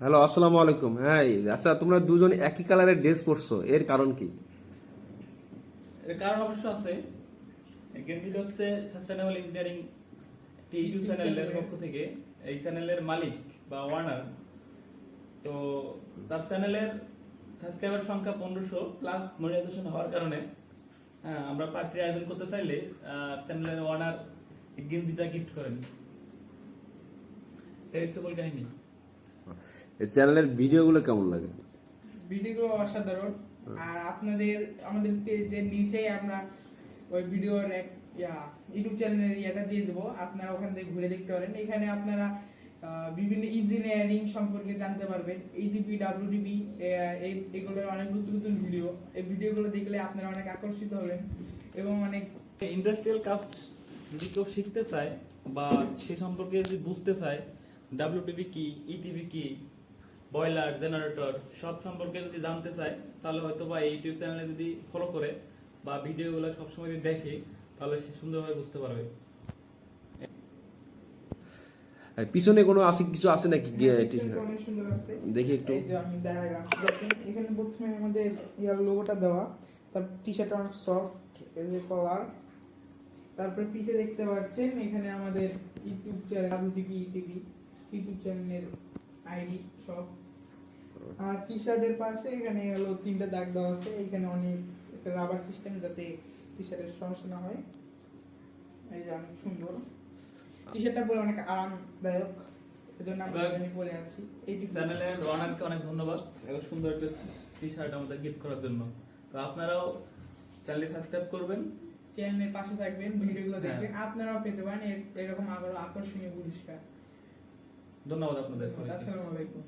Hello আসসালামু আলাইকুম। হ্যাঁ আচ্ছা তোমরা দুজন একই কালারের ড্রেস পরছো এর কারণ কি? এর কারণ অবশ্য আছে। গেঞ্জিটা হচ্ছে সাস্টেনেবল ইঞ্জিনিয়ারিং একটি ইউটিউব চ্যানেলের পক্ষ থেকে এই চ্যানেলের মালিক বা ওয়ার্নার তো তার চ্যানেলের সাবস্ক্রাইবার সংখ্যা পনেরোশো প্লাস মনিটাইজেশন হওয়ার কারণে হ্যাঁ আমরা পার্টির আয়োজন করতে চাইলে চ্যানেলের ওয়ার্নার এই গেঞ্জিটা গিফট করেন। এই হচ্ছে কাহিনী। এই চ্যানেলের ভিডিওগুলো কেমন লাগে? ভিডিওগুলো অসাধারণ। আর আপনাদের আমাদের পেজের নিচেই আমরা ওই ভিডিওর এক ইয়া ইউটিউব চ্যানেলের ইয়েটা দিয়ে দেবো। আপনারা ওখান থেকে ঘুরে দেখতে পারেন। এখানে আপনারা বিভিন্ন ইঞ্জিনিয়ারিং সম্পর্কে জানতে পারবেন। এইডিপি ডাব্লিউডিপি এগুলোর অনেক নতুন নতুন ভিডিও। এই ভিডিওগুলো দেখলে আপনারা অনেক আকর্ষিত হবেন এবং অনেক ইন্ডাস্ট্রিয়াল কাজ যদি কেউ শিখতে চায় বা সে সম্পর্কে যদি বুঝতে চায় ডাব্লিউটিভি কি ইটিভি কি বয়লার জেনারেটর সব সম্পর্কে যদি জানতে চায় তাহলে হয়তো বা ইউটিউব চ্যানেলে যদি ফলো করে বা ভিডিওগুলো সবসময় যদি দেখে তাহলে সে সুন্দরভাবে বুঝতে পারবে। পিছনে কোনো আছে কিছু আছে নাকি? দেখি একটু। এখানে প্রথমে আমাদের ইয়ার লোগোটা দেওয়া। তার টি শার্ট অনেক সফট এই যে কলার তারপরে পিছে দেখতে পাচ্ছেন এখানে আমাদের YouTube channel TV TV YouTube চ্যানেলের আইডি সব। আর টি শার্টের পাশে এখানে হলো তিনটা দাগ দেওয়া আছে। এখানে অনেক একটা রাবার সিস্টেম যাতে টি শার্টের সমস্যা না হয়। এই যে অনেক সুন্দর। টি শার্টটা পরে অনেক আরামদায়ক। এজন্য আমরা এখানে পরে আছি। এই চ্যানেলের ওনারকে অনেক ধন্যবাদ। এত সুন্দর একটা টি শার্ট আমাদের গিফট করার জন্য। তো আপনারাও চ্যানেলটি সাবস্ক্রাইব করবেন। চ্যানেলের পাশে থাকবেন ভিডিওগুলো হ্যাঁ। দেখবেন। আপনারাও পেতে পারেন। এরকম আরও আকর্ষণীয় পুরস্কার। ধন্যবাদ আপনাদের। আসসালামু আলাইকুম।